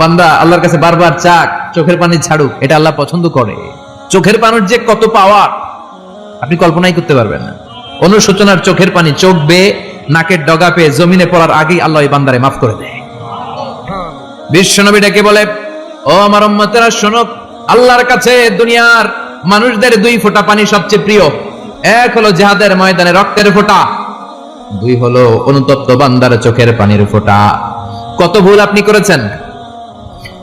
বান্দা, আল্লাহর কাছে বারবার চাক, চোখের পানি ছাড়ুক এটা আল্লাহ পছন্দ করে। চোখের পানির যে কত পাওয়ার আপনি কল্পনাই করতে পারবেন না। অনুশোচনার চোখের পানি, চোখ বেয়ে, নাকের ডগা পেয়ে জমিনে পড়ার আগেই আল্লাহ এই বান্দারে মাফ করে দেয়। বিশ্বনবী ডেকে বলে, ও আমার উম্মতেরা, শোনো, আল্লাহর কাছে দুনিয়ার মানুষদের দুই ফোঁটা পানি সবচেয়ে প্রিয়। এক হলো জেহাদের ময়দানে রক্তের ফোঁটা, দুই হলো অনুতপ্ত বান্দার চোখের পানির ফোঁটা। কত ভুল আপনি করেছেন?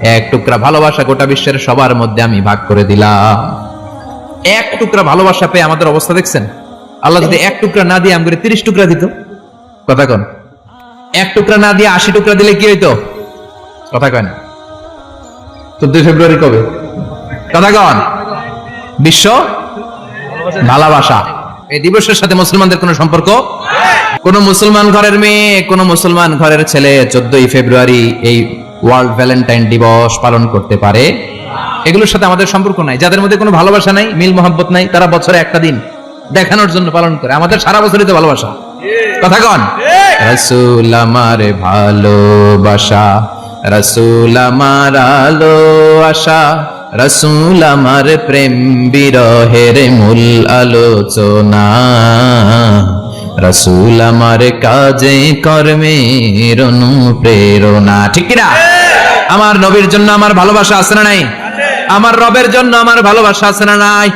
এক টুকরা ভালোবাসা গোটা বিশ্বের সবার মধ্যে আমি ভাগ করে দিলাম। এক টুকরা ভালোবাসা পেয়ে আমাদের অবস্থা দেখছেন? আল্লাহ যদি এক টুকরা না দিয়ে আমাকে তিরিশ টুকরা দিত, কথা কন। এক টুকরা না দিয়ে আশি টুকরা দিলে কি হইতো? কথা কন। চোদ্দই ফেব্রুয়ারি কবে? কথা কন। বিশ্ব ভালোবাসা। এই দিবসের সাথে মুসলমানদের কোনো সম্পর্ক? কোন মুসলমান ঘরের মেয়ে, কোন মুসলমান ঘরের ছেলে, চোদ্দই ফেব্রুয়ারি এই ওয়ার্ল্ড ভ্যালেন্টাইন দিবস পালন করতে পারে। এগুলোর সাথে আমাদের সম্পর্ক নাই। যাদের মধ্যে কোনো ভালোবাসা নাই, মিল মোহাম্মত নাই, তারা বছরে একটা দিন দেখানোর জন্য পালন করে। আমাদের সারা বছরই তো ভালোবাসা। কথা কন। রসুল আমার ভালোবাসা, রসুল আমার আলো আশা, রসুল আমার প্রেম বিরহের মূল আলোচনা। রসুল আমার কাজে কর্মের অনুপ্রেরণা। ঠিক কিনা? আমার নবীর জন্য আমার ভালোবাসা আছে না নাই? আমার রবের জন্য আমার ভালোবাসা আছে না নাই?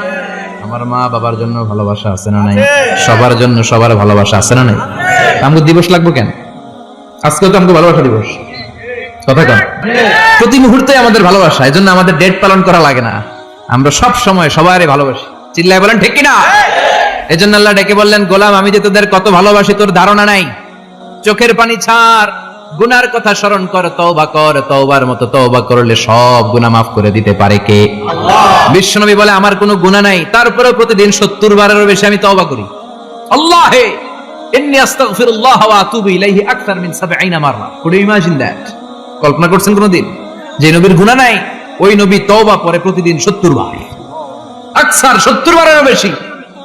আমার মা বাবার জন্য ভালোবাসা আছে না নাই? সবার জন্য সবার ভালোবাসা আছে না নাই? আমাকে দিবস লাগবে কেন? আজকে তো আমাকে ভালোবাসা দিবস। কথা কন। প্রতি মুহূর্তে আমাদের ভালোবাসা এই জন্য আমাদের ডেট পালন করা লাগে না। আমরা সব সময় সবারই ভালোবাসি। চিল্লায় বলেন, ঠিক কিনা? এই জন্য আল্লাহ ডেকে বললেন গোলাম আমি যে তোদের কত ভালোবাসি তোর ধারণা নাই। চোখের পানি ছাড়। গুনার কথা স্মরণ কর তওবা কর তওবার মতো তওবা করলে সব গুনাহ মাফ করে দিতে পারে কে? আল্লাহ। বিশ্বনবী বলে আমার কোনো গুনাহ নাই। তারপরেও প্রতিদিন 70 বারেরও বেশি আমি তওবা করি। আল্লাহে ইন্নী আস্তাগফিরুল্লাহ ওয়া আতুবু ইলাইহি আকথার মিন 70 মাররা। কুড ইউ ইমাজিন দ্যাট কল্পনা করছেন কোনদিন? যে নবীর গুনাহ নাই ওই নবী তওবা করে প্রতিদিন 70 বার। আকসার 70 বারেরও বেশি।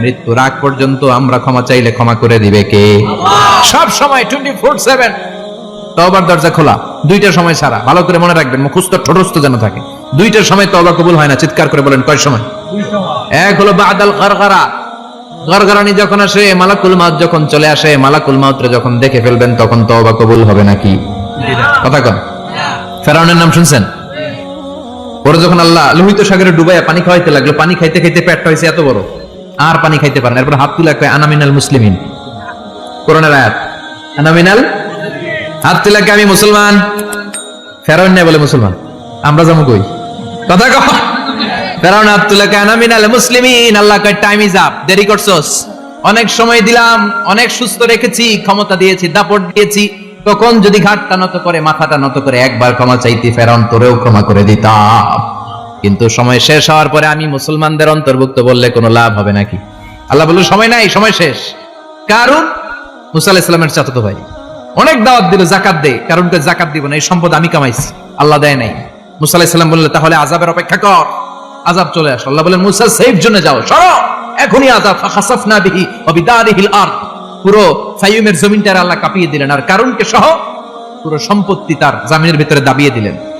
মৃত্যুর আগ পর্যন্ত আমরা ক্ষমা চাইলে ক্ষমা করে দিবে কে? সব সময় টোয়েন্টি ফোর সেভেন তবার দরজা খোলা। দুইটার সময় সারা। ভালো করে মনে রাখবেন মুখস্থ ঠোঁটস্থ যেন থাকে। দুইটার সময় তবা কবুল হয় না চিৎকার করে বলেন কয় সময়? এক হলো বাদাল গরগরা গরগরানি যখন আসে মালাকুল মাউত যখন চলে আসে মালাকুল মাউতরে যখন দেখে ফেলবেন তখন তবা কবুল হবে নাকি কথা কন। ফেরাউনের নাম শুনছেন? ওরা যখন আল্লাহ লোহিত সাগরে ডুবাইয়া পানি খাওয়াইতে লাগল পানি খাইতে খাইতে পেটটা হয়েছে এত বড়। আর পানি খাইতে পারেন এরপর হাত তুলে আনামিনাল মুসলিমিন। করোনার আয়াত আনামিনাল হাত তুলে আমি মুসলমান। ফেরাউন বলে মুসলমান। আমরা যাব কই? কথা কহ অনেক সময় দিলাম, অনেক সুস্থ রেখেছি, ক্ষমতা দিয়েছি, দাপট দিয়েছি। তখন যদি ঘাটটা নত করে, মাথাটা নত করে, একবার ক্ষমা চাইতি তোরেও ক্ষমা করে দিতাম। কিন্তু সময় শেষ হওয়ার পরে আমি মুসলমানদের অন্তর্ভুক্ত বললে কোনো লাভ হবে নাকি? আল্লাহ বলল, সময় নাই, সময় শেষ। কারণ মুসা ইসলামের ভাই। অনেক দাওয়াত দিল জাকাত দে। কারণ জাকাত দিব না? এই সম্পদ আমি কামাইছি। আল্লাহ দেয় নাই। মুসা বললে, তাহলে আজাবের অপেক্ষা কর। আজাব চলে আস আল্লাহ বলেন মুসা সেফ জন্য যাও। সরো। এখনই আজাব ফাখাসাফনা বিহি ওয়া বিদারিহিল আরদ। পুরো ফাইয়ুমের জমিনটার আল্লাহ কাঁপিয়ে দিলেন। আর কারণকে সহ? পুরো সম্পত্তি তার জামিনের ভিতরে দাবিয়ে দিলেন।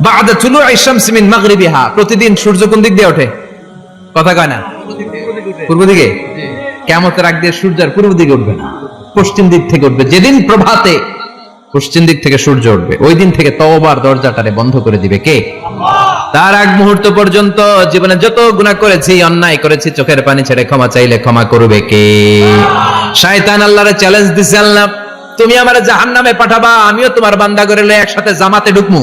বাদা চুলু আইসামসি মিন মাগরিবিহা। প্রতিদিন সূর্য কোন দিক দিয়ে ওঠে? কথা কয় না? পূর্ব দিকে? কেমতের আগ দিয়ে সূর্য আর পূর্ব দিকে উঠবে না। পশ্চিম দিক থেকে উঠবে। যেদিন প্রভাতে পশ্চিম দিক থেকে সূর্য উঠবে, ওই দিন থেকে দরজাটারে বন্ধ করে দিবে কে? তার আগ মুহূর্ত পর্যন্ত জীবনে যত গুনাহ করেছি, অন্যায় করেছি, চোখের পানি ছেড়ে ক্ষমা চাইলে ক্ষমা করবে কে? শয়তান আল্লাহরে চ্যালেঞ্জ দিছে আল্লাহ, তুমি আমার জাহান্নামে পাঠাবা, আমিও তোমার বান্দা করে একসাথে জামাতে ঢুকমু।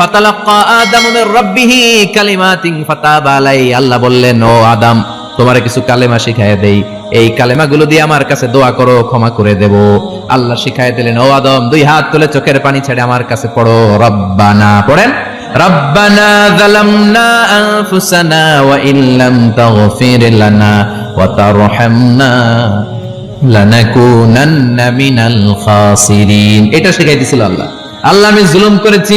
ফাতালাক্কা আদামু মির রাব্বিহি কালিমাতিন ফাতাবা আলাই আল্লাহ বললেন, ও আদম, তোমারে কিছু কালেমা দেই। এই কালেমাগুলো দিয়ে আমার কাছে দোয়া করো, ক্ষমা করে দেব। আল্লাহ দিলেন, ও আদম, দুই হাত তুলে চোখের পানি ছেড়ে আমার কাছে পড়ো। রব্বানা পড়েন? খাসিরিন। এটা শিখাই দিছিল আল্লাহ। আল্লাহ আমি জুলুম করেছি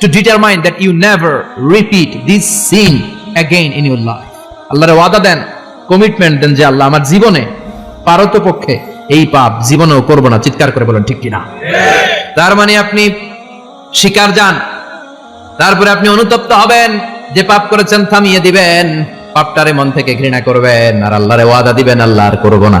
to determine that you never repeat this sin again in your life আল্লাহর ওয়াদা দেন কমিটমেন্ট দেন যে আল্লাহ আমার জীবনে, পারত পক্ষে এই পাপ জীবনেও করব না। চিৎকার করে বলেন, ঠিক কিনা? তার মানে আপনি শিকার যান, তারপরে আপনি অনুতপ্ত হবেন, যে পাপ করেছেন থামিয়ে দিবেন, পাপটারে মন থেকে ঘৃণা করবেন, আর আল্লাহরে ওয়াদা দিবেন, আল্লাহ আর করব না।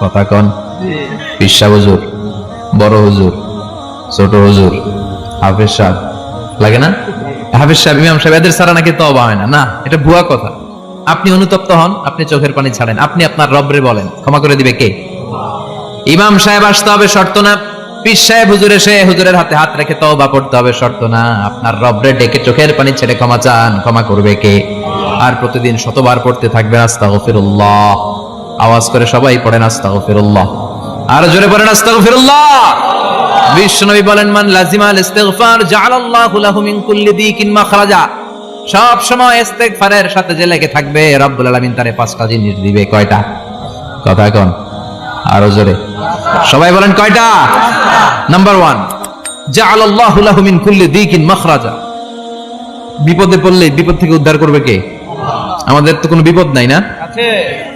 কথা কন পিসা হুজুর, বড় হুজুর, ছোট হুজুর, হাফেজ সাহেব, লাগে না? হাফেজ সাহেব, ইমাম সাহেব, এদের ছাড়া নাকি তবা হয় না? না, এটা ভুয়া কথা। আপনি অনুতপ্ত হন, আপনি চোখের পানি ছাড়েন। আপনি আপনার রবরে বলেন। ক্ষমা করে দিবে কে? ইমাম সাহেব আসতে হবে, শর্ত না। পীর সাহেব, হুজুর এসে হুজুরের হাতে হাত রেখে তওবা পড়তে হবে, শর্ত না। আপনার রবরে ডেকে চোখের পানি ছেড়ে ক্ষমা চান। ক্ষমা করবে কে? আর প্রতিদিন শতবার পড়তে থাকবেন আস্তাগফিরুল্লাহ। আওয়াজ করে সবাই পড়েন আস্তাগফিরুল্লাহ। আর জোরে পড়েন আস্তাগফিরুল্লাহ। বিশ্বনবী বলেন, মান লাজিমাল ইস্তিগফার, জাআলাল্লাহু লাহু মিন কুল্লি মাখরাজা সব সময় ইস্তেগফারের সাথে যে লেগে থাকবে, রব্বুল আলামিন তারে জিনিস দিবে। কয়টা? কথা কোন। আরও জোরে। সবাই বলেন, কয়টা? নাম্বার ওয়ান জাআলাল্লাহু লাহু মিন কুল্লি মাখরাজা বিপদে পড়লে বিপদ থেকে উদ্ধার করবে কে? আমাদের তো কোনো বিপদ নাই না? আছে।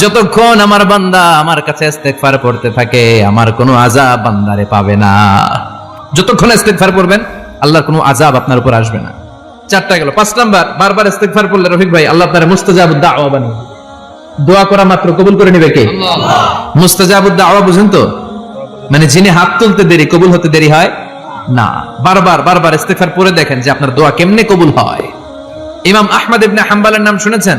যতক্ষণ আমার বান্দা আমার কাছে ইস্তেগফার পড়তে থাকে আমার কোনো আযাব বান্দারে পাবে না। যতক্ষণ ইস্তেগফার পড়বেন আল্লাহর কোনো আযাব আপনার উপর আসবে না। চারটা গেল। পাঁচ নাম্বার বারবার ইস্তেগফার পড়লে রফিক ভাই আল্লাহ আপনার মুস্তাজাবুদ দাওয়া বানিয়ে দোয়া করা মাত্র কবুল করে নেবে কে? মুস্তাজাবুদ দাওয়া বুঝেন তো? মানে যিনি হাত তুলতে দেরি কবুল হতে দেরি হয়? না। বারবার বারবার ইস্তেগফার পড়ে দেখেন যে আপনার দোয়া কেমনে কবুল হয়। ইমাম আহমদ ইবনে হাম্বালের নাম শুনেছেন?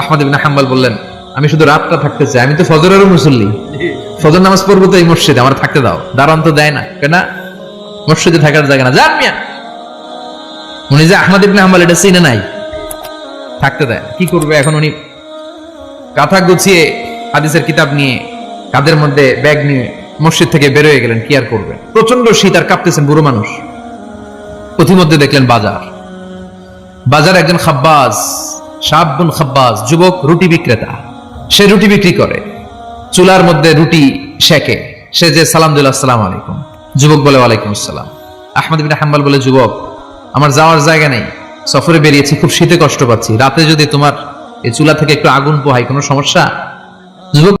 আহমদ ইবিন হাম্বাল বললেন, আমি শুধু রাতটা থাকতে চাই, আমি তো ফজরেরও মুসল্লি। ফজর নামাজ পড়ব তো এই মসজিদে, আমার থাকতে দাও। দারোয়ান তো দেয় না, কেন মসজিদে থাকার জায়গা না। যান মিয়া। উনি যে আহমদ ইবনে হাম্বাল, এটা চিনে নাই। থাকতে দেয় কি করবে এখন উনি? কাঁথা গুছিয়ে হাদিসের কিতাব নিয়ে কাদের মধ্যে ব্যাগ নিয়ে মসজিদ থেকে বের হয়ে গেলেন, কি আর করবেন প্রচণ্ড শীত আর কাঁপতেছেন বুড়ো মানুষ। পথিমধ্যে দেখলেন বাজার। বাজার একজন খাব্বাজ। সাবুন খাব্বাস যুবক, রুটি বিক্রেতা। সে রুটি বিক্রি করে। চুলার মধ্যে রুটি শেখে সে যে সালাম দিল আসসালাম আলাইকুম। যুবক বলে, ওয়ালাইকুম আসসালাম। আহমদ বিন হাম্বাল বলে, যুবক, আমার যাওয়ার জায়গা নেই। সফরে বেরিয়েছি, খুব শীতে কষ্ট পাচ্ছি। রাতে যদি তোমার এই চুলা থেকে একটু আগুন পোহাই কোনো সমস্যা? যুবক